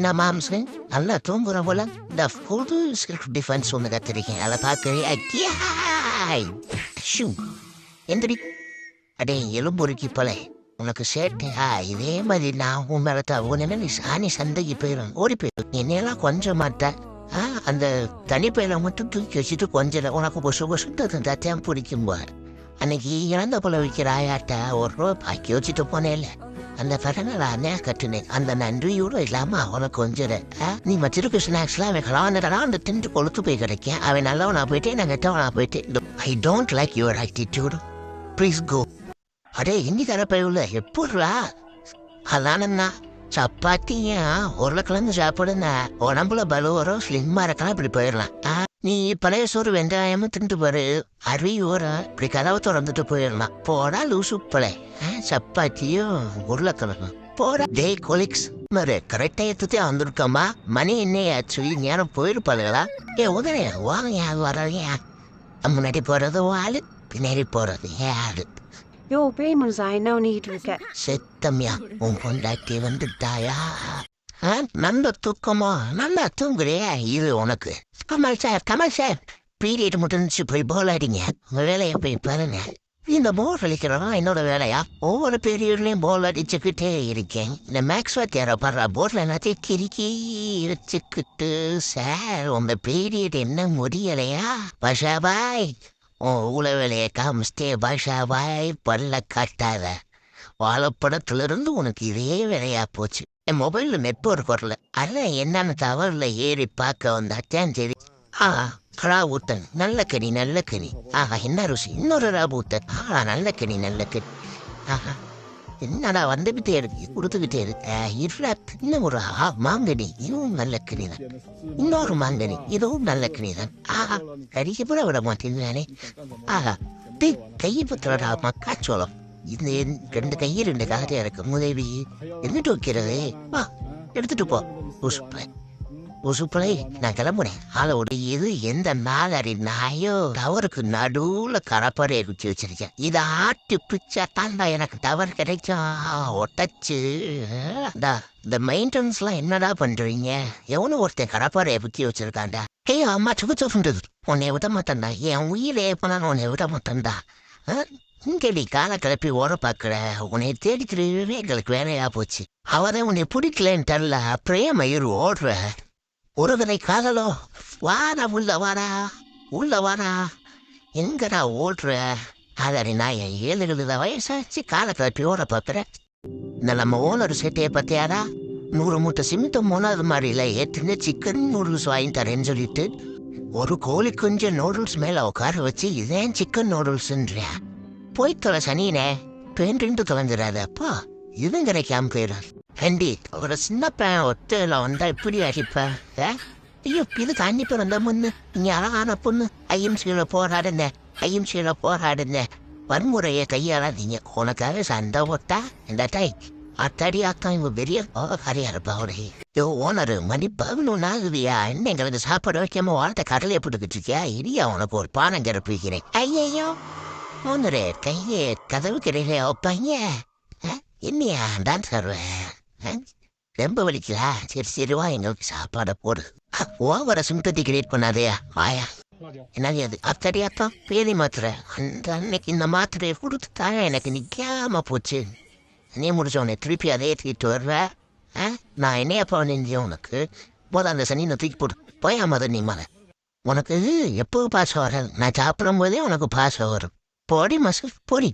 என்ன மாம்ஸ் நல்லா தூங்குற போல இந்த புது செல்ஃப் டிஃபென்ஸ் ஒன்று கத்திருக்கேன் அதை பார்க்க ஷூ எந்திரி அடே எலும்புருக்கி போல உனக்கு சேட்டையா இதே மாதிரி நான் உன் மேல உன்ன நீ சாணி சந்தைக்கு போயிடும் ஓடி போயிடும் என்னையெல்லாம் கொஞ்சம் மாட்டேன் ஆ அந்த தனிப்பையில மட்டும் தூக்கி வச்சுட்டு கொஞ்சம் உனக்கு பொசு பொசுட்டு தத்தையும் பிடிக்கும் போது அன்னைக்கு இழந்த போல விற்கிற ஆயாட்ட ஒரு ரூபா பாக்கி வச்சுட்டு போனேன்ல அந்த கடனை அண்ணே கட்டினேன் அந்த நன்றியோட இல்லாம அவனை கொஞ்சம் நீ வச்சிருக்க ஸ்நாக்ஸ்லாம் அவன் கலாந்துடலாம் அந்த திண்டு கொளுத்து போய் கிடைக்கேன் அவன் நல்லவனா போயிட்டே நான் கெட்டவனா போயிட்டு. I don't like your attitude please go அடே இன்னி தரப்பையுள்ள எப்படா அதானண்ணா சப்பாத்தியா? உருளைக்கிழங்கு சாப்பிடுனா உடம்புல பலு வரும் ஸ்லிம்மா இருக்கலாம் இப்படி போயிடலாம். ஆ, நீ பழைய சோறு வெங்காயமும் திண்டு பாரு. அருவி ஓரம் இப்படி கதவை திறந்துட்டு போயிடலாம். போடா லூசு பழைய சப்பாத்தியும் உருளைக்கிழங்கும் போடா. டே கொலிக்ஸ். மறு கரெக்டா எடுத்துட்டு வந்திருக்கோமா மணி என்னையாச்சு நேரம் போயிருப்பாளுங்களா ஏ உதனே வாங்க வர்றீங்க முன்னாடி போறது ஆளு பின்னாடி போறது ஆளு. payments, I no need to get. செத்தம்யா உன் பொண்டாட்டி வந்துட்டாயா? நல்ல தூக்கமா? நல்லா தூங்குறியா? இது உனக்கு. Kamal sir Kamal sir. Period முடிஞ்சு போய் போல் அடிங்க உங்க வேலையை போய் பாருங்க. இந்த போர் அடிக்கிறதா என்னோட வேலையா? ஒவ்வொரு பீரியட்லயும் போர் அடிச்சுக்கிட்டே இருக்கேன். இந்த மேக்ஸ் வாத்தியார படுற போர்ல எல்லாத்தையும் கிறுக்கி வச்சுக்கிட்டு சார் உங்க பீரியட் என்ன முடியலையா? பஷா பாய் உன் ஊழ வேலையை காமிச்சிட்டே பாஷா பாய் பல்ல காட்டாத. வாழைப்படத்திலிருந்து உனக்கு இதே வேலையா போச்சு. என் மொபைல் நெட்ஒர்க் வரல. அதான் என்னன்னு தவறுல ஏறி பார்க்க வந்தாச்சேன் சரி ஆ ராபூத்தன் நல்ல கனி நல்ல கனி. ஆஹா என்ன ருசி. இன்னொரு ராபூத்தன் ஆஹா நல்ல கனி நல்ல கனி. ஆஹா என்னடா வந்துகிட்டே இருக்கு கொடுத்துக்கிட்டே இருக்கு. இருடா இன்னும் ஒரு ஆஹா மாங்கனி. இதுவும் நல்ல கனி தான் இன்னொரு மாங்கனி இதுவும் நல்ல கனி தான் ஆஹா கறிக்கு கூட விட மாட்டேங்கிறானே ஆஹா டேய் கையை பத்திரடா மக்காச்சோளம் இந்த என் ரெண்டு கையை ரெண்டு காரியம் இருக்கு. முதவி என்னட்டு வைக்கிறது? வா எடுத்துட்டு போ. உசுப்பை உசுப்பலை நான் கிளம்புறேன் அதோட இது எந்த நாளரி நாயோ டவருக்கு நடுவுல கரப்பறை குச்சி வச்சிருக்கேன். இதை ஆட்டி பிச்சா தாண்டா எனக்கு டவர் கிடைக்கும் ஒட்டச்சு. இந்த மெயின்டெனன்ஸ்லாம் என்னடா பண்றீங்க? எவனு ஒருத்தன் கடப்பாறையை குச்சி வச்சிருக்கான்டா. ஏய் அம்மா சுக்கு சுக்குன்றது உன்னை விட மாட்டேன்டா. என் உயிரை எப்பனாலும் உன்னை விட மாட்டேன்டா. இங்கேடி காலை கிளப்பி ஓட பார்க்குற. உன்னை தேடிக்கிறவே எங்களுக்கு வேலையா போச்சு. அவரை உன்னை பிடிக்கலன்னு தெரில. அப்படியே மயிர் ஓடுற? ஒருவனை காதலோ வாடா உள்ள வாடா. உள்ள வாடா. எங்கடா ஓடுற? அதனை நான் என் ஏழு எழுத வயசாச்சு காலை கிளப்பி ஓட இந்த நம்ம ஓனர் சேட்டையை பார்த்தியாரா நூறு மூட்டை சிமெண்ட்டும் மூணாவது மாதிரியில் ஏற்றுன்னு சிக்கன் நூடுல்ஸ் வாங்கி தரேன்னு சொல்லிட்டு ஒரு கோழி குஞ்சு நூடுல்ஸ் மேலே உட்கார வச்சு இதேன் சிக்கன் நூடுல்ஸ்ன்றியா போய் தொலை சனினே பெயிண்ட் தொலைஞ்சிடாதப்பா அப்பா இதுவும் கிடைக்காம போயிடும் ஹண்டி ஒரு சின்ன பையன் ஒத்தையில வந்தா இப்படி அடிப்ப? ஐயோ இது தண்ணி பேர் வந்த முன்னு. நீ அழகான பொண்ணு. ஐஎம்சியில போராடுங்க ஐஎம்சியில போராடுங்க வன்முறையை கையாளாதீங்க. உனக்காக சண்டை போட்டா இந்த டை அத்தாடி அக்கா பெரிய காரியா இருப்பா அவரே யோ ஓனரு மணி பதினொன்று ஆகுதியா என்ன எங்களுக்கு சாப்பாடு வைக்காம வாழ்த்த கடலையை போட்டுக்கிட்டு இருக்கியா? இடியா உனக்கு ஒரு பானம் கிடப்பிக்கிறேன் ஐயையோ! ஓனரே கையே கதவு கிடையில வைப்பாங்க என்னையா டான்ஸ் ஆடுவேன் ரொம்ப வலிக்கலா சரி சரி வா எங்களுக்கு சாப்பாடை போடு. ஓவர சிம்பத்தி கிரியேட் பண்ணாதே. ஆயா என்னது அது? அத்தடி அத்தான் பேதி மாத்திரை. அந்த அன்னைக்கு இந்த மாத்திரையை கொடுத்து தான் எனக்கு நிக்காம போச்சு. நீ முடிச்சவனே திருப்பி அதே தூக்கிட்டு வர்ற. ஆ? நான் என்னையா பண்ணேன் உனக்கு. போத அந்த சனி நான் தூக்கி போடு போயா மத நீ மலை உனக்கு எப்போ பாசம் வராது நான் சாப்பிடும் போதே உனக்கு பாசம் வரும் போடி மசு போடி.